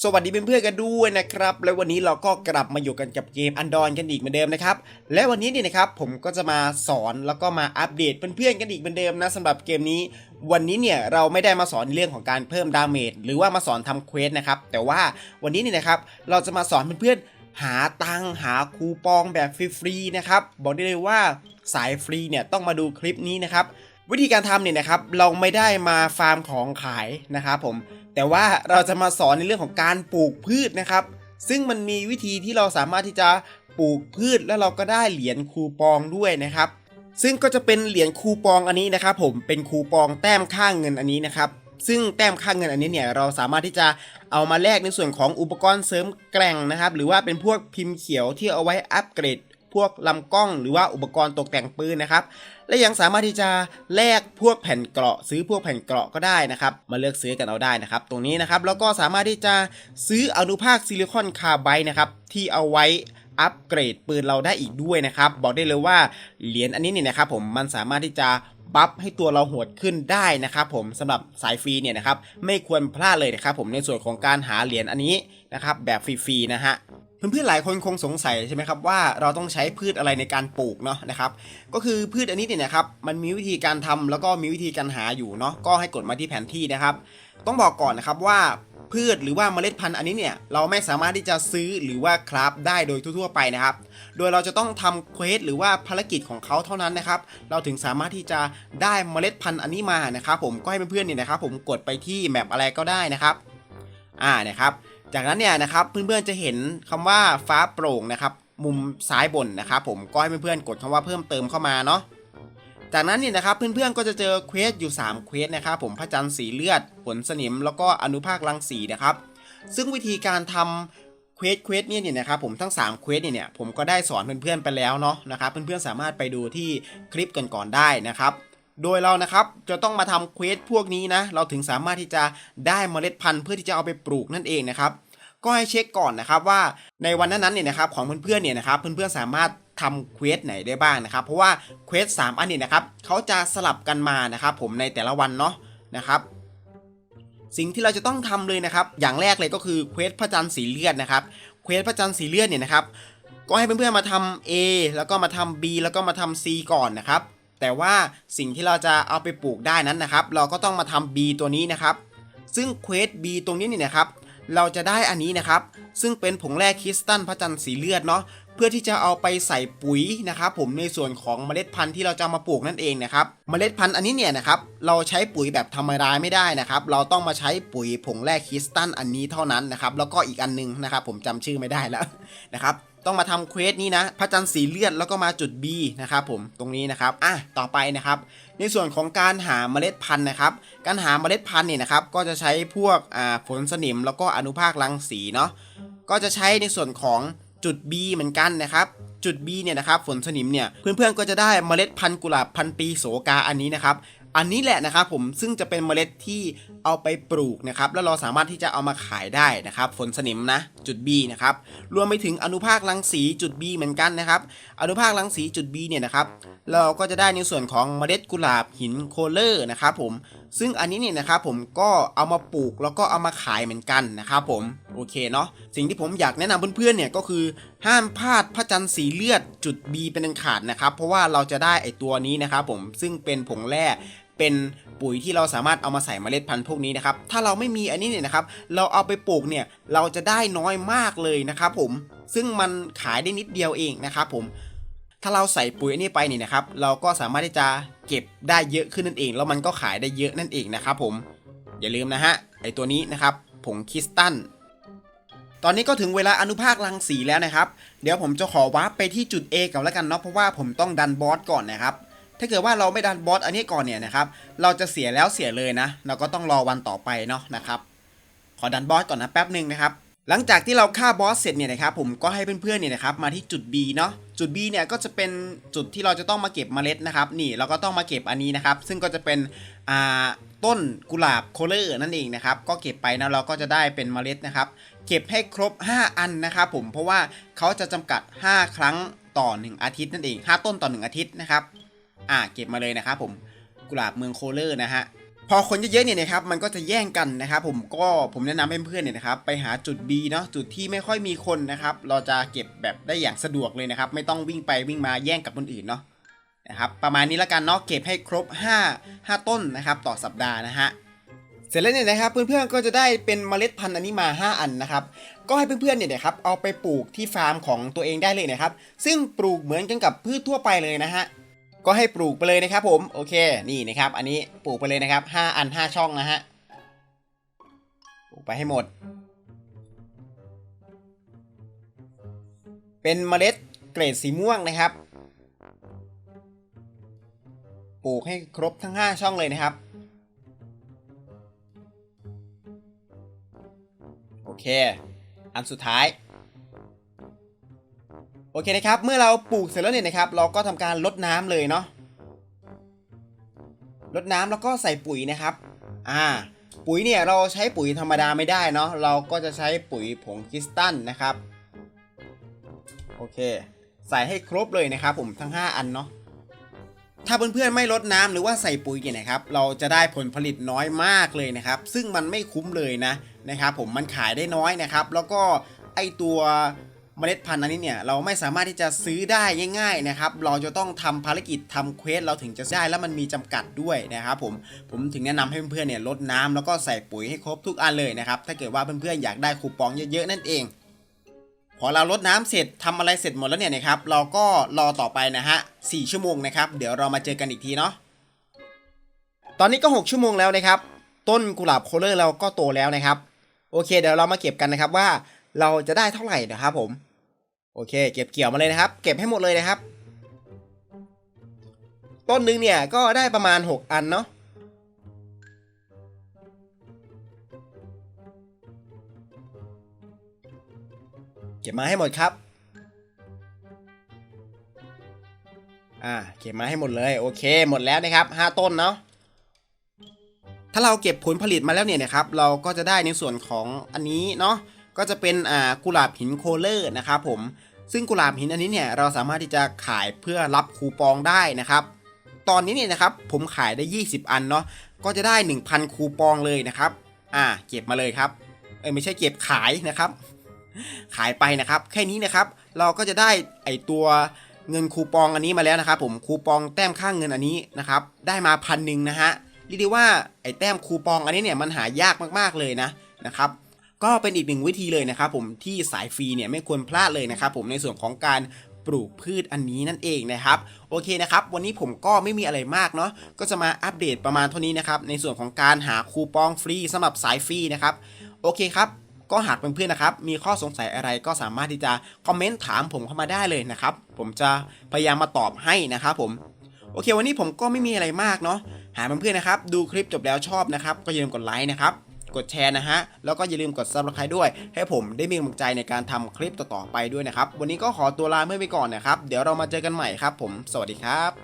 สวัสดีเพื่อนๆกันด้วยนะครับ และวันนี้เราก็กลับมาอยู่กันกับเกมอันดอนกันอีกเหมือนเดิมนะครับ และวันนี้เนี่ยนะครับผมก็จะมาสอนแล้วก็มาอัปเดตเพื่อนๆกันอีกเหมือนเดิมนะสำหรับเกมนี้ วันนี้เนี่ยเราไม่ได้มาสอนเรื่องของการเพิ่มดาเมจหรือว่ามาสอนทำเควสนะครับแต่ว่าวันนี้เนี่ยนะครับเราจะมาสอนเพื่อนๆหาตังหาคูปองแบบฟรีๆนะครับบอกได้เลยว่าสายฟรีเนี่ยต้องมาดูคลิปนี้นะครับ วิธีการทำเนี่ยนะครับเราไม่ได้มาฟาร์มของขายนะครับผมแต่ว่าเราจะมาสอนในเรื่องของการปลูกพืชนะครับ ซึ่งมันมีวิธีที่เราสามารถที่จะปลูกพืชแล้วเราก็ได้เหรียญคูปองด้วยนะครับ ซึ่งก็จะเป็นเหรียญคูปองอันนี้นะครับผมเป็นคูปองแต้มค่าเงินอันนี้นะครับซึ่งแต้มค่าเงินอันนี้เนี่ยเราสามารถที่จะเอามาแลกในส่วนของอุปกรณ์เสริมแกร่งนะครับ หรือว่าเป็นพวกพิมพ์เขียวที่เอาไว้อัปเกรด พวกลำกล้องหรือว่าอุปกรณ์ตกแต่งปืนนะครับ และยังสามารถที่จะแลกพวกแผ่นเกราะ ซื้อพวกแผ่นเกราะก็ได้นะครับมาเลือกซื้อกันเอาได้นะครับ ตรงนี้นะครับแล้วก็สามารถที่จะซื้ออนุภาคซิลิคอนคาร์ไบด์นะครับที่เอาไว้อัปเกรดปืนเราได้อีกด้วยนะครับ บอกได้เลยว่าเหรียญอันนี้เนี่ยนะครับผมมันสามารถที่จะบัฟให้ตัวเราโหดขึ้นได้นะครับผมสำหรับสายฟรีเนี่ยนะครับไม่ควรพลาดเลยนะครับผมในส่วนของการหาเหรียญอันนี้นะครับแบบฟรีๆนะฮะ เพื่อนๆหลายคนคงสงสัยใช่ไหมครับว่าเราต้องใช้พืชอะไรในการปลูกเนาะนะครับ ก็คือพืชอันนี้เนี่ยนะครับมันมีวิธีการทำแล้วก็มีวิธีการหาอยู่เนาะก็ให้กดมาที่แผนที่นะครับ ต้องบอกก่อนนะครับว่าพืชหรือว่าเมล็ดพันธุ์อันนี้เนี่ยเราไม่สามารถที่จะซื้อหรือว่าคราฟได้โดยทั่วๆไปนะครับ โดยเราจะต้องทำเควสหรือว่าภารกิจของเขาเท่านั้นนะครับ เราถึงสามารถที่จะได้เมล็ดพันธุ์อันนี้มานะครับ ผมก็ให้เพื่อนๆเนี่ยนะครับ ผมกดไปที่แมปอะไรก็ได้นะครับ อ่านะครับ จากนั้นเนี่ยนะครับเพื่อนๆจะเห็นคำว่าฟ้าโปร่งนะครับมุมซ้ายบนนะครับผมก็ให้เพื่อนๆกดคำว่าเพิ่มเติมเข้ามาเนาะจากนั้นเนี่ยนะครับเพื่อนๆก็จะเจอเควสอยู่3เควสนะครับผมพระจันทร์สีเลือดผลสนิม แล้วก็อนุภาครังสีนะครับ ซึ่งวิธีการทำเควสเควสเนี่ยเนี่ยนะครับผมทั้ง3เควสเนี่ยเนี่ยผมก็ได้สอนเพื่อนๆไปแล้วเนาะนะครับเพื่อนๆสามารถไปดูที่คลิปก่อนๆได้นะครับ โดยเรานะครับจะต้องมาทำเควสพวกนี้นะเราถึงสามารถที่จะได้เมล็ดพันธุ์เพื่อที่จะเอาไปปลูกนั่นเองนะครับก็ให้เช็คก่อนนะครับว่าในวันนั้นๆเนี่ยนะครับของเพื่อนๆเนี่ยนะครับเพื่อนๆสามารถทำเควสไหนได้บ้างนะครับเพราะว่าเควสสามอันนี้นะครับเขาจะสลับกันมานะครับผมในแต่ละวันเนาะนะครับสิ่งที่เราจะต้องทำเลยนะครับ อย่างแรกเลยก็คือเควสพระจันทร์สีเลือดนะครับเควสพระจันทร์สีเลือดเนี่ยนะครับก็ให้เพื่อนๆมาทำ A แล้วก็มาทำ B แล้วก็มาทำ C ก่อนนะครับ แต่ว่าสิ่งที่เราจะเอาไปปลูกได้นั้นนะครับ เราก็ต้องมาทำ B ตัวนี้นะครับ ซึ่งเควส B ตรงนี้นี่นะครับ เราจะได้อันนี้นะครับ ซึ่งเป็นผงแร่คริสตัลพระจันทร์สีเลือดเนาะเพื่อที่จะเอาไปใส่ปุ๋ยนะครับผมในส่วนของเมล็ดพันธุ์ที่เราจะมาปลูกนั่นเองนะครับเมล็ดพันธุ์อันนี้เนี่ยนะครับเราใช้ปุ๋ยแบบธรรมดาไม่ได้นะครับเราต้องมาใช้ปุ๋ยผงแร่คริสตัลอันนี้เท่านั้นนะครับแล้วก็อีกอันนึงนะครับผมจำชื่อไม่ได้แล้วนะครับ ต้องมาทำเควสนี้นะพระจันทร์สีเลือดแล้วก็มาจุด B นะครับผมตรงนี้นะครับอะต่อไปนะครับ ในส่วนของการหาเมล็ดพันธุ์นะครับ การหาเมล็ดพันธุ์เนี่ยนะครับก็จะใช้พวกอ่าผลสนิมแล้วก็อนุภาครังสีเนาะก็จะใช้ในส่วนของจุด B เหมือนกันนะครับ จุด B เนี่ยนะครับฝนสนิมเนี่ยเพื่อนๆก็จะได้เมล็ดพันธุ์กุหลาบพันปีโสกาอันนี้นะครับ อันนี้แหละนะครับผมซึ่งจะเป็นเมล็ดที่เอาไปปลูกนะครับแล้วเราสามารถที่จะเอามาขายได้นะครับฝนสนิมนะจุด B นะครับรวมไปถึงอนุภาครังสีจุด B เหมือนกันนะครับอนุภาครังสีจุด B เนี่ยนะครับเราก็จะได้ในส่วนของเมล็ดกุหลาบหินโคเลอร์นะครับผมซึ่งอันนี้เนี่ยนะครับผมก็เอามาปลูกแล้วก็เอามาขายเหมือนกันนะครับผมโอเคเนาะสิ่งที่ผมอยากแนะนำเพื่อนๆเนี่ยก็คือห้ามพลาดพระจันทร์สีเลือดจุด B เป็นอันขาดนะครับเพราะว่าเราจะได้ไอตัวนี้นะครับผมซึ่งเป็นผงแร่ เป็นปุ๋ยที่เราสามารถเอามาใส่เมล็ดพันธุ์พวกนี้นะครับ ถ้าเราไม่มีอันนี้เนี่ยนะครับ เราเอาไปปลูกเนี่ยเราจะได้น้อยมากเลยนะครับผม ซึ่งมันขายได้นิดเดียวเองนะครับผม ถ้าเราใส่ปุ๋ยอันนี้ไปเนี่ยนะครับ เราก็สามารถที่จะเก็บได้เยอะขึ้นนั่นเอง แล้วมันก็ขายได้เยอะนั่นเองนะครับผม อย่าลืมนะฮะไอตัวนี้นะครับผงคริสตัลตอนนี้ก็ถึงเวลาอนุภาครังสีแล้วนะครับ เดี๋ยวผมจะขอวาร์ปไปที่จุด A ก่อนแล้วกันเนาะเพราะว่าผมต้องดันบอสก่อนนะครับ ถ้าเกิดว่าเราไม่ดันบอสอันนี้ก่อนเนี่ยนะครับ เราจะเสียแล้วเสียเลยนะ เราก็ต้องรอวันต่อไปเนาะนะครับ ขอดันบอสก่อนนะแป๊บหนึ่งนะครับ หลังจากที่เราฆ่าบอสเสร็จเนี่ยนะครับ ผมก็ให้เพื่อนๆเนี่ยนะครับมาที่จุด B เนาะ จุด B เนี่ยก็จะเป็นจุดที่เราจะต้องมาเก็บเมล็ดนะครับ นี่เราก็ต้องมาเก็บอันนี้นะครับ ซึ่งก็จะเป็นอ่าต้นกุหลาบโคเลอร์นั่นเองนะครับ ก็เก็บไปนะเราก็จะได้เป็นเมล็ดนะครับ เก็บให้ครบ 5 อันนะครับผม เพราะว่าเขาจะจำกัด 5 ครั้งต่อ 1 อาทิตย์นั่นเอง 5 ต้นต่อ 1 อาทิตย์นะครับ อ่าเก็บมาเลยนะครับผมกุหลาบเมืองโคเลอร์นะฮะพอคนเยอะๆเนี่ยนะครับมันก็จะแย่งกันนะครับผมก็ผมแนะนำให้เพื่อนๆเนี่ยนะครับไปหาจุด B เนาะจุดที่ไม่ค่อยมีคนนะครับเราจะเก็บแบบได้อย่างสะดวกเลยนะครับ ไม่ต้องวิ่งไปวิ่งมาแย่งกับคนอื่นเนาะนะครับประมาณนี้ละกันเนาะเก็บให้ครบ 5 5 ต้นนะครับต่อสัปดาห์นะฮะเสร็จแล้วเนี่ยนะครับเพื่อนๆก็จะได้เป็นเมล็ดพันธุ์อันนี้มา 5 อันนะครับก็ให้เพื่อนๆเนี่ยนะครับเอาไปปลูกที่ฟาร์มของตัวเองได้เลยนะครับซึ่งปลูกเหมือนกันกับพืชทั่วไปเลยนะฮะ ก็ให้ปลูกไปเลยนะครับผมโอเคนี่นะครับ อันนี้ปลูกไปเลยนะครับ 5 อัน 5 ช่องนะฮะปลูกไปให้หมด เป็นเมล็ดเกรดสีม่วงนะครับ ปลูกให้ครบทั้ง 5 ช่องเลยนะครับโอเค อันสุดท้าย โอเคนะครับ เมื่อเราปลูกเสร็จแล้วเนี่ยนะครับ เราก็ทำการลดน้ำเลยเนาะลดน้ำแล้วก็ใส่ปุ๋ยนะครับ อ่า ปุ๋ยเนี่ยเราใช้ปุ๋ยธรรมดาไม่ได้เนาะ เราก็จะใช้ปุ๋ยผงคริสตัลนะครับ โอเค ใส่ให้ครบเลยนะครับผมทั้ง 5 อันเนาะ ถ้าเพื่อนๆไม่ลดน้ำหรือว่าใส่ปุ๋ยเนี่ยนะครับ เราจะได้ผลผลิตน้อยมากเลยนะครับ ซึ่งมันไม่คุ้มเลยนะนะครับ ผมมันขายได้น้อยนะครับ แล้วก็ไอตัว เมล็ดพันธุ์อันนี้เนี่ยเราไม่สามารถที่จะซื้อได้ง่าย ๆนะครับ เราจะต้องทำภารกิจทำเควสเราถึงจะได้แล้วมันมีจำกัดด้วยนะครับผมผมถึงแนะนำให้เพื่อนๆเนี่ยลดน้ำแล้วก็ใส่ปุ๋ยให้ครบทุกอันเลยนะครับถ้าเกิดว่าเพื่อนๆอยากได้คูปองเยอะๆนั่นเองพอเราลดน้ำเสร็จทำอะไรเสร็จหมดแล้วเนี่ยนะครับเราก็รอต่อไปนะฮะ4ชั่วโมงนะครับเดี๋ยวเรามาเจอกันอีกทีเนาะตอนนี้ก็ 6 ชั่วโมงแล้วนะครับ ต้นกุหลาบโคเลอร์เราก็โตแล้วนะครับ โอเค เดี๋ยวเรามาเก็บกันนะครับว่า เราจะได้เท่าไหร่นะครับผมโอเค เก็บเกี่ยวมาเลยนะครับ เก็บให้หมดเลยนะครับ ต้นหนึ่งเนี่ยก็ได้ประมาณ 6 อันเนาะเก็บมาให้หมดครับอ่าเก็บมาให้หมดเลยโอเคหมดแล้วนะครับ 5 ต้นเนาะถ้าเราเก็บผลผลิตมาแล้วเนี่ยนะครับ เราก็จะได้ในส่วนของอันนี้เนาะ ก็จะเป็นอ่ากุหลาบหินโคเลอร์นะครับผมซึ่งกุหลาบหินอันนี้เนี่ยเราสามารถที่จะขายเพื่อรับคูปองได้นะครับ ตอนนี้เนี่ยนะครับผมขายได้ 20 อันเนาะก็จะได้ 1,000 คูปองเลยนะครับ อ่า เก็บมาเลยครับเอ้ยไม่ใช่เก็บขายนะครับ ขายไปนะครับ แค่นี้นะครับ เราก็จะได้ไอตัวเงินคูปองอันนี้มาแล้วนะครับ ผมคูปองแต้มค่างเงินอันนี้นะครับ ได้มาพันหนึ่งนะฮะเรียกได้ว่าไอแต้มคูปองอันนี้เนี่ยมันหายากมากๆเลยนะนะครับ ก็เป็นอีกหนึ่งวิธีเลยนะครับผมที่สายฟรีเนี่ยไม่ควรพลาดเลยนะครับผมในส่วนของการปลูกพืชอันนี้นั่นเองนะครับโอเคนะครับวันนี้ผมก็ไม่มีอะไรมากเนาะก็จะมาอัปเดตประมาณเท่านี้นะครับในส่วนของการหาคูปองฟรีสำหรับสายฟรีนะครับโอเคครับก็หากเพื่อนๆนะครับ มีข้อสงสัยอะไรก็สามารถที่จะคอมเมนต์ถามผมเข้ามาได้เลยนะครับ ผมจะพยายามมาตอบให้นะครับผม โอเค วันนี้ผมก็ไม่มีอะไรมากเนาะ หาเพื่อนๆนะครับ ดูคลิปจบแล้วชอบนะครับ ก็อย่าลืมกดไลค์นะครับ กดแชร์นะฮะ แล้วก็อย่าลืมกด subscribe ด้วย ให้ผมได้มีกำลังใจในการทำคลิปต่อๆไปด้วยนะครับ วันนี้ก็ขอตัวลาเพื่อนไปก่อนนะครับ เดี๋ยวเรามาเจอกันใหม่ครับผม สวัสดีครับ